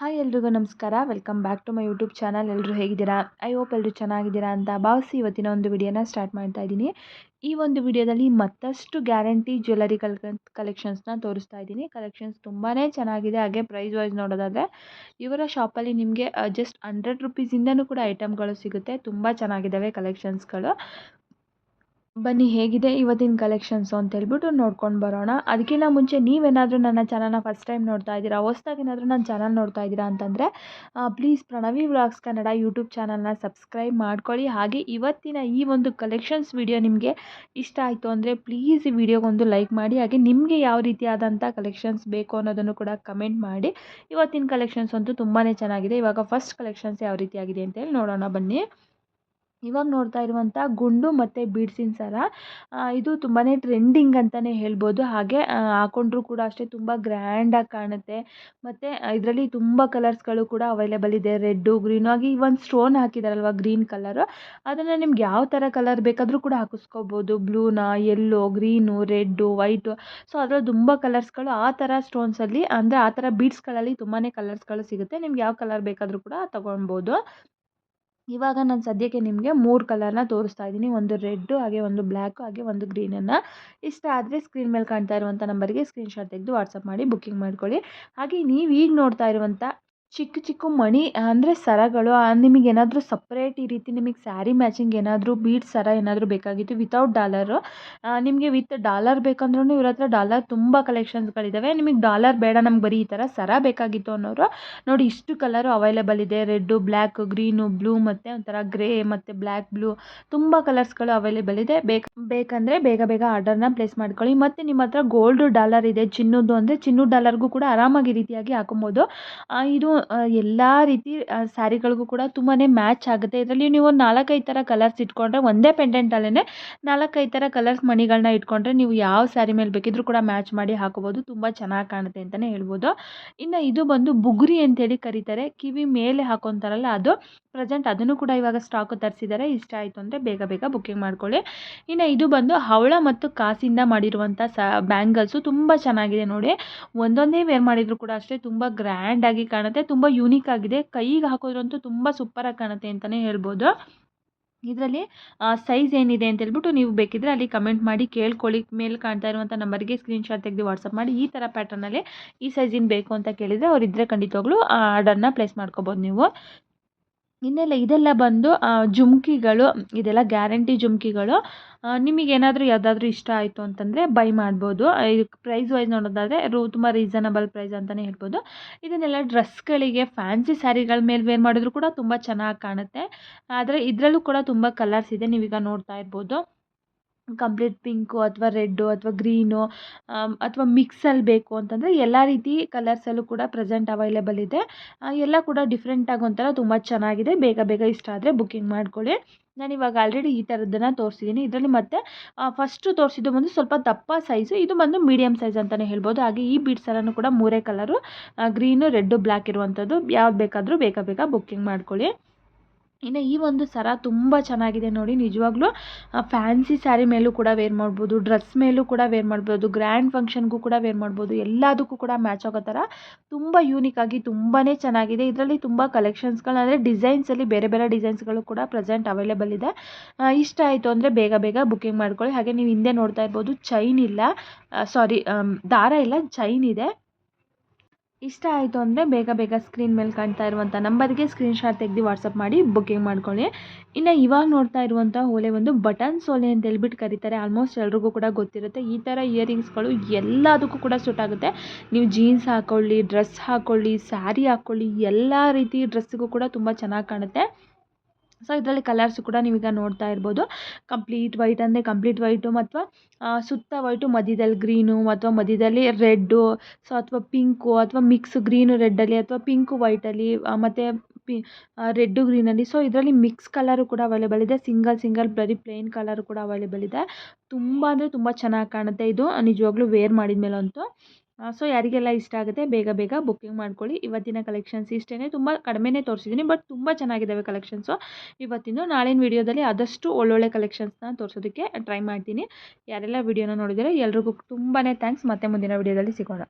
Hi ಎಲ್ರಿಗೂ ನಮಸ್ಕಾರ. Welcome back to my YouTube channel ಎಲ್ಲರೂ ಹೇಗಿದ್ದೀರಾ? ಐ ಹೋಪ್ ಎಲ್ಲರೂ ಚೆನ್ನಾಗಿದ್ದೀರಾ ಅಂತ ಭಾವಿಸಿ ಇವತ್ತಿನ ಒಂದು ವಿಡಿಯೋನ ಸ್ಟಾರ್ಟ್ ಮಾಡ್ತಾ ಇದ್ದೀನಿ. ಈ ಒಂದು ವಿಡಿಯೋದಲ್ಲಿ ಮತ್ತಷ್ಟು ಗ್ಯಾರಂಟಿ ಜ್ಯುವೆಲ್ಲರಿ ಕಲ್ ಕಲೆಕ್ಷನ್ಸ್ನ ತೋರಿಸ್ತಾ ಇದ್ದೀನಿ. ಕಲೆಕ್ಷನ್ಸ್ ತುಂಬಾ ಚೆನ್ನಾಗಿದೆ. ಹಾಗೆ ಪ್ರೈಸ್ ವೈಸ್ ನೋಡೋದಾದರೆ, ಇವರ ಶಾಪಲ್ಲಿ ನಿಮಗೆ ಜಸ್ಟ್ ಹಂಡ್ರೆಡ್ ರುಪೀಸಿಂದನೂ ಕೂಡ ಐಟಮ್ಗಳು ಸಿಗುತ್ತೆ. ತುಂಬ ಚೆನ್ನಾಗಿದ್ದಾವೆ ಕಲೆಕ್ಷನ್ಸ್ಗಳು ಬನ್ನಿ, ಹೇಗಿದೆ ಇವತ್ತಿನ ಕಲೆಕ್ಷನ್ಸು ಅಂತ ಹೇಳ್ಬಿಟ್ಟು ನೋಡ್ಕೊಂಡು ಬರೋಣ. ಅದಕ್ಕಿಂತ ಮುಂಚೆ ನೀವೇನಾದರೂ ನನ್ನ ಚಾನಲ್ನ ಫಸ್ಟ್ ಟೈಮ್ ನೋಡ್ತಾ ಇದ್ದೀರಾ ಹೊಸ್ದಾಗಿ ಏನಾದರೂ ನನ್ನ ಚಾನಲ್ ನೋಡ್ತಾ ಇದ್ದೀರಾ ಅಂತಂದರೆ please Pranavi vlogs Kannada YouTube ಚಾನಲ್ನ ಸಬ್ಸ್ಕ್ರೈಬ್ ಮಾಡ್ಕೊಳ್ಳಿ. ಹಾಗೆ ಇವತ್ತಿನ ಈ ಒಂದು ಕಲೆಕ್ಷನ್ಸ್ ವಿಡಿಯೋ ನಿಮಗೆ ಇಷ್ಟ ಆಯಿತು ಅಂದರೆ ಪ್ಲೀಸ್ ಈ ವಿಡಿಯೋಗೊಂದು ಲೈಕ್ ಮಾಡಿ, ಹಾಗೆ ನಿಮಗೆ ಯಾವ ರೀತಿಯಾದಂಥ ಕಲೆಕ್ಷನ್ಸ್ ಬೇಕು ಅನ್ನೋದನ್ನು ಕೂಡ ಕಮೆಂಟ್ ಮಾಡಿ. ಇವತ್ತಿನ ಕಲೆಕ್ಷನ್ಸ್ ಅಂತೂ ತುಂಬಾ ಚೆನ್ನಾಗಿದೆ. ಇವಾಗ ಫಸ್ಟ್ ಕಲೆಕ್ಷನ್ಸ್ ಯಾವ ರೀತಿಯಾಗಿದೆ ಅಂತೇಳಿ ನೋಡೋಣ ಬನ್ನಿ. ಇವಾಗ ನೋಡ್ತಾ ಇರುವಂಥ ಗುಂಡು ಮತ್ತು ಬೀಡ್ಸಿನ ಸರ ಇದು ತುಂಬಾ ಟ್ರೆಂಡಿಂಗ್ ಅಂತಲೇ ಹೇಳ್ಬೋದು. ಹಾಗೆ ಹಾಕ್ಕೊಂಡ್ರೂ ಕೂಡ ಅಷ್ಟೇ ತುಂಬ ಗ್ರ್ಯಾಂಡಾಗಿ ಕಾಣುತ್ತೆ. ಮತ್ತು ಇದರಲ್ಲಿ ತುಂಬ ಕಲರ್ಸ್ಗಳು ಕೂಡ ಅವೈಲೇಬಲ್ ಇದೆ. ರೆಡ್ಡು, ಗ್ರೀನು ಆಗಿ ಒಂದು ಸ್ಟೋನ್ ಹಾಕಿದಾರಲ್ವ ಗ್ರೀನ್ ಕಲರು. ಅದನ್ನು ನಿಮ್ಗೆ ಯಾವ ಥರ ಕಲರ್ ಬೇಕಾದರೂ ಕೂಡ ಹಾಕಿಸ್ಕೋಬೋದು. ಬ್ಲೂನ yellow green, red, white. So, ಅದರಲ್ಲಿ ತುಂಬ ಕಲರ್ಸ್ಗಳು ಆ ಥರ ಸ್ಟೋನ್ಸಲ್ಲಿ ಅಂದರೆ ಆ ಥರ ಬೀಡ್ಸ್ಗಳಲ್ಲಿ ತುಂಬಾ ಕಲರ್ಸ್ಗಳು ಸಿಗುತ್ತೆ. ನಿಮ್ಗೆ ಯಾವ ಕಲರ್ ಬೇಕಾದರೂ ಕೂಡ ತೊಗೊಳ್ಬೋದು. ಇವಾಗ ನಾನು ಸದ್ಯಕ್ಕೆ ನಿಮಗೆ ಮೂರು ಕಲರ್ನ ತೋರಿಸ್ತಾ ಇದ್ದೀನಿ. ಒಂದು ರೆಡ್ಡು, ಹಾಗೆ ಒಂದು ಬ್ಲ್ಯಾಕು ಹಾಗೆ ಒಂದು ಗ್ರೀನನ್ನು ಇಷ್ಟ ಆದರೆ ಸ್ಕ್ರೀನ್ ಮೇಲೆ ಕಾಣ್ತಾ ಇರುವಂಥ ನಂಬರ್ಗೆ ಸ್ಕ್ರೀನ್ಶಾಟ್ ತೆಗೆದು ವಾಟ್ಸಪ್ ಮಾಡಿ ಬುಕ್ಕಿಂಗ್ ಮಾಡ್ಕೊಳ್ಳಿ. ಹಾಗೆ ನೀವು ಈಗ ನೋಡ್ತಾ ಇರುವಂಥ ಚಿಕ್ಕ ಚಿಕ್ಕ ಮಣಿ ಅಂದರೆ ಸರಗಳು ನಿಮಗೆ ಏನಾದರೂ ಸಪ್ರೇಟ್ ಈ ರೀತಿ ನಿಮಗೆ ಸ್ಯಾರಿ ಮ್ಯಾಚಿಂಗ್ ಏನಾದರೂ ಬೀಡ್ ಸರ ಏನಾದರೂ ಬೇಕಾಗಿತ್ತು ವಿತೌಟ್ ಡಾಲರು ನಿಮಗೆ ವಿತ್ ಡಾಲರ್ ಬೇಕಂದ್ರೂ ಇವ್ರ ಹತ್ರ ಡಾಲರ್ ತುಂಬ ಕಲೆಕ್ಷನ್ಸ್ಗಳಿದ್ದಾವೆ ನಿಮಗೆ ಡಾಲರ್ ಬೇಡ, ನಮ್ಗೆ ಬರೀ ಈ ಥರ ಸರ ಬೇಕಾಗಿತ್ತು ಅನ್ನೋರು ನೋಡಿ ಇಷ್ಟು ಕಲರು ಅವೈಲೇಬಲ್ ಇದೆ. ರೆಡ್ಡು ಬ್ಲ್ಯಾಕ್ ಗ್ರೀನು, ಬ್ಲೂ ಮತ್ತು ಒಂಥರ ಗ್ರೇ ಮತ್ತು ಬ್ಲ್ಯಾಕ್ ಬ್ಲೂ ತುಂಬ ಕಲರ್ಸ್ಗಳು ಅವೈಲೇಬಲ್ ಇದೆ. ಬೇಕು, ಬೇಕಂದರೆ ಬೇಗ ಬೇಗ ಆರ್ಡರ್ನ ಪ್ಲೇಸ್ ಮಾಡ್ಕೊಳ್ಳಿ. ಮತ್ತು ನಿಮ್ಮ ಹತ್ರ ಗೋಲ್ಡು ಡಾಲರ್ ಇದೆ, ಚಿನ್ನದ್ದು ಅಂದರೆ ಚಿನ್ನದ ಡಾಲರ್ಗೂ ಕೂಡ ಆರಾಮಾಗಿ ರೀತಿಯಾಗಿ ಹಾಕೊಬೋದು. ಇದು ಎಲ್ಲ ರೀತಿ ಸ್ಯಾರಿಗಳಿಗೂ ಕೂಡ ತುಂಬಾ ಮ್ಯಾಚ್ ಆಗುತ್ತೆ. ಇದರಲ್ಲಿ ನೀವು ಒಂದು ನಾಲ್ಕೈದು ಥರ ಕಲರ್ಸ್ ಇಟ್ಕೊಂಡ್ರೆ, ಒಂದೇ ಪೆಂಡೆಂಟಲ್ಲೇ ನಾಲ್ಕೈದು ಥರ ಕಲರ್ಸ್ ಮಣಿಗಳನ್ನ ಇಟ್ಕೊಂಡ್ರೆ ನೀವು ಯಾವ ಸ್ಯಾರಿ ಮೇಲೆ ಬೇಕಿದ್ರೂ ಕೂಡ ಮ್ಯಾಚ್ ಮಾಡಿ ಹಾಕೋಬೋದು. ತುಂಬ ಚೆನ್ನಾಗಿ ಕಾಣುತ್ತೆ ಅಂತಲೇ ಹೇಳ್ಬೋದು. ಇನ್ನು ಇದು ಬಂದು ಬುಗುರಿ ಅಂತೇಳಿ ಕರೀತಾರೆ. ಕಿವಿ ಮೇಲೆ ಹಾಕೊತಾರಲ್ಲ, ಅದು ಪ್ರೆಸೆಂಟ್ ಅದನ್ನು ಕೂಡ ಇವಾಗ ಸ್ಟಾಕ್ ತರಿಸಿದ್ದಾರೆ ಇಷ್ಟ ಆಯಿತು ಅಂದರೆ ಬೇಗ ಬೇಗ ಬುಕ್ಕಿಂಗ್ ಮಾಡ್ಕೊಳ್ಳಿ. ಇನ್ನು ಇದು ಬಂದು ಹವಳ ಮತ್ತು ಕಾಸಿಂದ ಮಾಡಿರುವಂಥ ಸ ಬ್ಯಾಂಗಲ್ಸು ತುಂಬ ಚೆನ್ನಾಗಿದೆ ನೋಡಿ. ಒಂದೊಂದೇ ವೇರ್ ಮಾಡಿದರೂ ಕೂಡ ಅಷ್ಟೇ ತುಂಬ ಗ್ರ್ಯಾಂಡಾಗಿ ಕಾಣುತ್ತೆ. ತುಂಬ ಯೂನಿಕ್ ಆಗಿದೆ. ಕೈಗೆ ಹಾಕೋದ್ರಂತೂ ತುಂಬ ಸೂಪರಾಗಿ ಕಾಣುತ್ತೆ ಅಂತಲೇ ಹೇಳ್ಬೋದು. ಇದರಲ್ಲಿ ಸೈಜ್ ಏನಿದೆ ಅಂತ ಹೇಳ್ಬಿಟ್ಟು ನೀವು ಬೇಕಿದ್ರೆ ಅಲ್ಲಿ ಕಮೆಂಟ್ ಮಾಡಿ ಕೇಳ್ಕೊಳ್ಳಿ. ಮೇಲೆ ಕಾಣ್ತಾ ಇರುವಂಥ ನಂಬರ್ಗೆ ಸ್ಕ್ರೀನ್ಶಾಟ್ ತೆಗೆದು ವಾಟ್ಸಪ್ ಮಾಡಿ ಈ ಥರ ಪ್ಯಾಟರ್ನಲ್ಲಿ ಈ ಸೈಜಿನ ಬೇಕು ಅಂತ ಕೇಳಿದರೆ ಅವರಿದ್ದರೆ ಖಂಡಿತವಾಗ್ಲೂ ಆರ್ಡರ್ನ ಪ್ಲೇಸ್ ಮಾಡ್ಕೋಬೋದು ನೀವು. ಇನ್ನೆಲ್ಲ ಇದೆಲ್ಲ ಬಂದು ಜುಮ್ಕಿಗಳು, ಇದೆಲ್ಲ ಗ್ಯಾರಂಟಿ ಜುಮ್ಕಿಗಳು ನಿಮಗೇನಾದರೂ ಯಾವುದಾದ್ರೂ ಇಷ್ಟ ಆಯಿತು ಅಂತಂದರೆ ಬೈ ಮಾಡ್ಬೋದು. ಪ್ರೈಸ್ ವೈಸ್ ನೋಡೋದಾದರೆ ರೂ, ತುಂಬ ರೀಸನಬಲ್ ಪ್ರೈಸ್ ಅಂತಲೇ ಹೇಳ್ಬೋದು. ಇದನ್ನೆಲ್ಲ ಡ್ರೆಸ್ಗಳಿಗೆ ಫ್ಯಾನ್ಸಿ ಸ್ಯಾರಿಗಳ ಮೇಲೆ ವೇರ್ ಮಾಡಿದ್ರು ಕೂಡ ತುಂಬ ಚೆನ್ನಾಗಿ ಕಾಣುತ್ತೆ. ಆದರೆ ಇದರಲ್ಲೂ ಕೂಡ ತುಂಬ ಕಲರ್ಸ್ ಇದೆ, ನೀವೀಗ ನೋಡ್ತಾ ಇರ್ಬೋದು. ಕಂಪ್ಲೀಟ್ ಪಿಂಕು ಅಥವಾ ರೆಡ್ಡು ಅಥವಾ ಗ್ರೀನು ಅಥವಾ ಮಿಕ್ಸಲ್ಲಿ ಬೇಕು ಅಂತಂದರೆ ಎಲ್ಲ ರೀತಿ ಕಲರ್ಸಲ್ಲೂ ಕೂಡ ಪ್ರೆಸೆಂಟ್ ಅವೈಲೇಬಲ್ ಇದೆ. ಎಲ್ಲ ಕೂಡ ಡಿಫ್ರೆಂಟಾಗಿ ಒಂಥರ ತುಂಬ ಚೆನ್ನಾಗಿದೆ. ಬೇಗ ಬೇಗ ಇಷ್ಟ ಆದರೆ ಬುಕ್ಕಿಂಗ್ ಮಾಡ್ಕೊಳ್ಳಿ. ನಾನು ಇವಾಗ ಆಲ್ರೆಡಿ ಈ ಥರದ್ದನ್ನು ತೋರಿಸಿದ್ದೀನಿ ಇದರಲ್ಲಿ ಮತ್ತೆ ಫಸ್ಟು ತೋರಿಸಿದ್ದು ಬಂದು ಸ್ವಲ್ಪ ದಪ್ಪ ಸೈಜು ಇದು ಬಂದು ಮೀಡಿಯಮ್ ಸೈಜ್ ಅಂತಲೇ ಹೇಳ್ಬೋದು. ಹಾಗೆ ಈ ಬೀಡ್ಸ್ ಕೂಡ ಮೂರೇ ಕಲರು ಗ್ರೀನು ರೆಡ್ಡು ಬ್ಲ್ಯಾಕ್ ಇರುವಂಥದ್ದು. ಯಾವ್ದು ಬೇಕಾದರೂ ಬೇಗ ಬೇಗ ಬುಕ್ಕಿಂಗ್ ಮಾಡ್ಕೊಳ್ಳಿ. ಇನ್ನು ಈ ಒಂದು ಸರ ತುಂಬ ಚೆನ್ನಾಗಿದೆ ನೋಡಿ, ನಿಜವಾಗ್ಲೂ ಫ್ಯಾನ್ಸಿ ಸ್ಯಾರಿ ಮೇಲೂ ಕೂಡ ವೇರ್ ಮಾಡ್ಬೋದು ಡ್ರೆಸ್ ಮೇಲೂ ಕೂಡ ವೇರ್ ಮಾಡ್ಬೋದು ಗ್ರ್ಯಾಂಡ್ ಫಂಕ್ಷನ್ಗೂ ಕೂಡ ವೇರ್ ಮಾಡ್ಬೋದು, ಎಲ್ಲದಕ್ಕೂ ಕೂಡ ಮ್ಯಾಚ್ ಆಗೋ ಥರ ತುಂಬ ಯೂನಿಕ್ ಆಗಿ ತುಂಬಾ ಚೆನ್ನಾಗಿದೆ. ಇದರಲ್ಲಿ ತುಂಬ ಕಲೆಕ್ಷನ್ಸ್ಗಳು ಅಂದರೆ ಡಿಸೈನ್ಸಲ್ಲಿ ಬೇರೆ ಬೇರೆ ಡಿಸೈನ್ಸ್ಗಳು ಕೂಡ ಪ್ರೆಸೆಂಟ್ ಅವೈಲೇಬಲ್ ಇದೆ. ಇಷ್ಟ ಆಯಿತು ಅಂದರೆ ಬೇಗ ಬೇಗ ಬುಕ್ಕಿಂಗ್ ಮಾಡ್ಕೊಳ್ಳಿ. ಹಾಗೆ ನೀವು ಹಿಂದೆ ನೋಡ್ತಾ ಇರ್ಬೋದು ಚೈನ್ ಇಲ್ಲ ಸಾರಿ ದಾರ ಇಲ್ಲ ಚೈನ್ ಇದೆ. ಇಷ್ಟ ಆಯಿತು ಅಂದರೆ ಬೇಗ ಬೇಗ ಸ್ಕ್ರೀನ್ ಮೇಲೆ ಕಾಣ್ತಾ ಇರುವಂಥ ನಂಬರ್ಗೆ ಸ್ಕ್ರೀನ್ಶಾಟ್ ತೆಗೆದು ವಾಟ್ಸಪ್ ಮಾಡಿ ಬುಕ್ಕಿಂಗ್ ಮಾಡ್ಕೊಳ್ಳಿ. ಇನ್ನು ಇವಾಗ ನೋಡ್ತಾ ಇರುವಂಥ ಓಲೆ ಒಂದು ಬಟನ್ ಸೋಲೆ ಅಂತ ಹೇಳ್ಬಿಟ್ಟು ಕರೀತಾರೆ. ಆಲ್ಮೋಸ್ಟ್ ಎಲ್ರಿಗೂ ಕೂಡ ಗೊತ್ತಿರುತ್ತೆ. ಈ ಥರ ಇಯರಿಂಗ್ಸ್ಗಳು ಎಲ್ಲದಕ್ಕೂ ಕೂಡ ಸೂಟ್ ಆಗುತ್ತೆ. ನೀವು ಜೀನ್ಸ್ ಹಾಕ್ಕೊಳ್ಳಿ ಡ್ರೆಸ್ ಹಾಕ್ಕೊಳ್ಳಿ ಸ್ಯಾರಿ ಹಾಕ್ಕೊಳ್ಳಿ ಎಲ್ಲ ರೀತಿ ಡ್ರೆಸ್ಸಿಗೂ ಕೂಡ ತುಂಬ ಚೆನ್ನಾಗಿ ಕಾಣುತ್ತೆ. ಸೊ ಇದರಲ್ಲಿ ಕಲರ್ಸ್ ಕೂಡ ನೀವೀಗ ನೋಡ್ತಾ ಇರ್ಬೋದು. ಕಂಪ್ಲೀಟ್ ವೈಟ್ ಅಂದರೆ ಕಂಪ್ಲೀಟ್ ವೈಟು ಅಥವಾ ಸುತ್ತ ವೈಟು ಮಧ್ಯದಲ್ಲಿ ಗ್ರೀನು ಅಥವಾ ಮಧ್ಯದಲ್ಲಿ ರೆಡ್ಡು ಸೊ ಅಥವಾ ಪಿಂಕು ಅಥವಾ ಮಿಕ್ಸ್ ಗ್ರೀನು ರೆಡ್ಡಲ್ಲಿ ಅಥವಾ ಪಿಂಕು ವೈಟಲ್ಲಿ ಮತ್ತು ಪಿ ರೆಡ್ಡು ಗ್ರೀನಲ್ಲಿ ಸೊ ಇದರಲ್ಲಿ ಮಿಕ್ಸ್ ಕಲರು ಕೂಡ ಅವೈಲೇಬಲ್ ಇದೆ. ಸಿಂಗಲ್ ಸಿಂಗಲ್ ಬರಿ ಪ್ಲೇನ್ ಕಲರು ಕೂಡ ಅವೈಲೇಬಲ್ ಇದೆ. ತುಂಬ ಅಂದರೆ ತುಂಬ ಚೆನ್ನಾಗಿ ಕಾಣುತ್ತೆ ಇದು. ನಿಜವಾಗ್ಲೂ ವೇರ್ ಮಾಡಿದ ಮೇಲಂತೂ ಸೊ ಯಾರಿಗೆಲ್ಲ ಇಷ್ಟ ಆಗುತ್ತೆ ಬೇಗ ಬೇಗ ಬುಕ್ಕಿಂಗ್ ಮಾಡ್ಕೊಳ್ಳಿ. ಇವತ್ತಿನ ಕಲೆಕ್ಷನ್ಸ್ ಇಷ್ಟೇ ತುಂಬ ಕಡಿಮೆನೇ ತೋರಿಸಿದ್ದೀನಿ ಬಟ್ ತುಂಬ ಚೆನ್ನಾಗಿದ್ದಾವೆ ಕಲೆಕ್ಷನ್ಸು ಇವತ್ತಿನ ನಾಳಿನ ವೀಡಿಯೋದಲ್ಲಿ ಆದಷ್ಟು ಒಳ್ಳೊಳ್ಳೆ ಕಲೆಕ್ಷನ್ಸ್ನ ತೋರಿಸೋದಕ್ಕೆ ಟ್ರೈ ಮಾಡ್ತೀನಿ. ಯಾರೆಲ್ಲ ವೀಡಿಯೋನ ನೋಡಿದರೆ ಎಲ್ರಿಗೂ ತುಂಬಾ ಥ್ಯಾಂಕ್ಸ್ ಮತ್ತೆ ಮುಂದಿನ ವೀಡಿಯೋದಲ್ಲಿ ಸಿಗೋಣ.